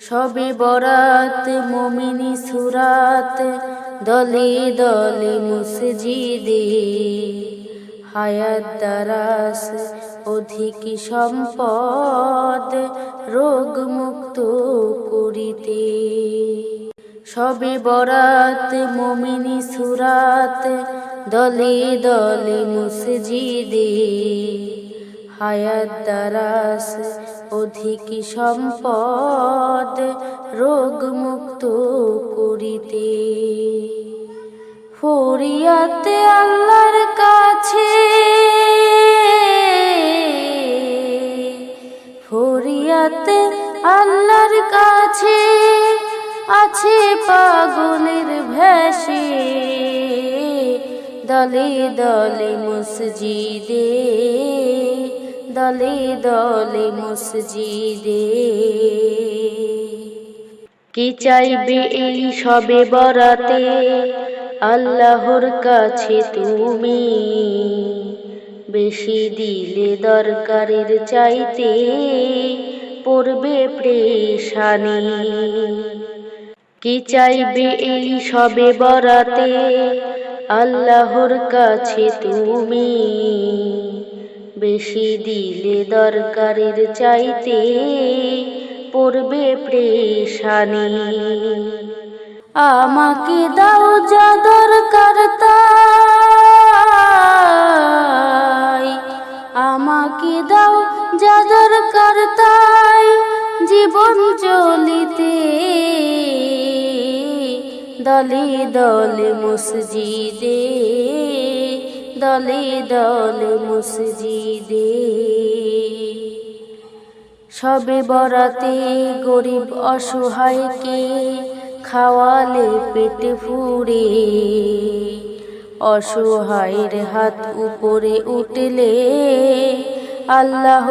সবে বরাত, মমিনী সুরাত, দলে দলে মুসজিদে। হায়াত দারাস, অধিক সম্পদ রোগ মুক্ত করিতে। সবে বরাত, মমিনী সুরাত, দলে দলে মুসজিদে। হায়াত দারাস অধিক সম্পদ রোগ মুক্ত করিতে। ফরিয়াতে আল্লাহর কাছে ফরিয়াতে আল্লাহর কাছে আছে পাগলের ভেসে দলে দলে মসজিদে দলে দলে মসজিদে। কি চাইবে এই সবে বরাতে? আল্লাহর কাছে তুমি বেশি দিলে দরকারের চাইতে পড়বে প্রেশানি। কি চাইবে এই সবে বরাতে? আল্লাহর কাছে তুমি বেশি দিলে দরকারের চাইতে পড়বে প্রেশানি। আমাকে দাও যা দরকার তাই। আমাকে দাও যা দরকার তাই জীবন চলিতে। দলে দলে মসজিদে দলে দলে মসজিদে। সবে বরাতে গরিব অসহায়কে খাওয়ালে পেটে ফুরে অসহায়ের হাত উপরে উঠলে আল্লাহ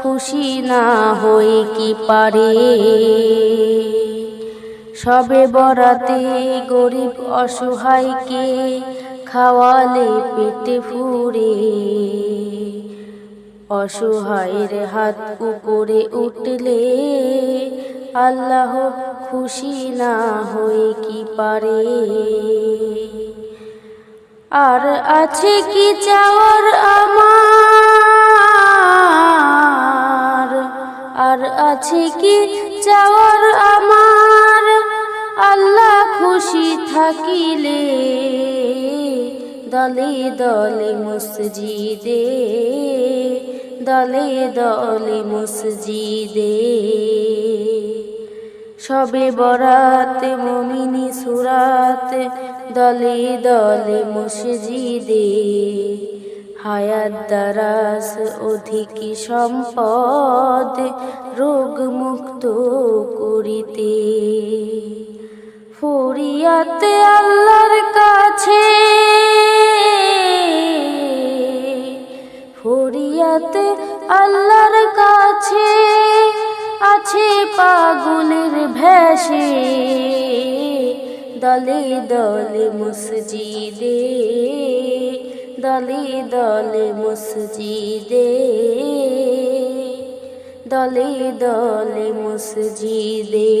খুশি না হয়ে কি পারে? সবে বরাতে গরিব অসহায়কে খাওয়ালে পেটে ফুরে অসহায়ের হাত উপরে উঠলে আল্লাহ খুশি না হয়ে কি পারে? আর আছে কি চাওয়ার আমার? আর আছে কি চাওয়ার আমার? আল্লাহ খুশি থাকিলে দলে দলে মসজিদে, দলে দলে মসজিদে। সবে বরাত মমিনি সুরাত, দলে দলে মসজিদে। হায়াত দারাস অধিক সম্পদ রোগ মুক্ত করিতে। ফরিয়াতে আল্লাহর কাছে দলে দলে মসজিদে দলে দলে মসজিদে দলে দলে মসজিদে।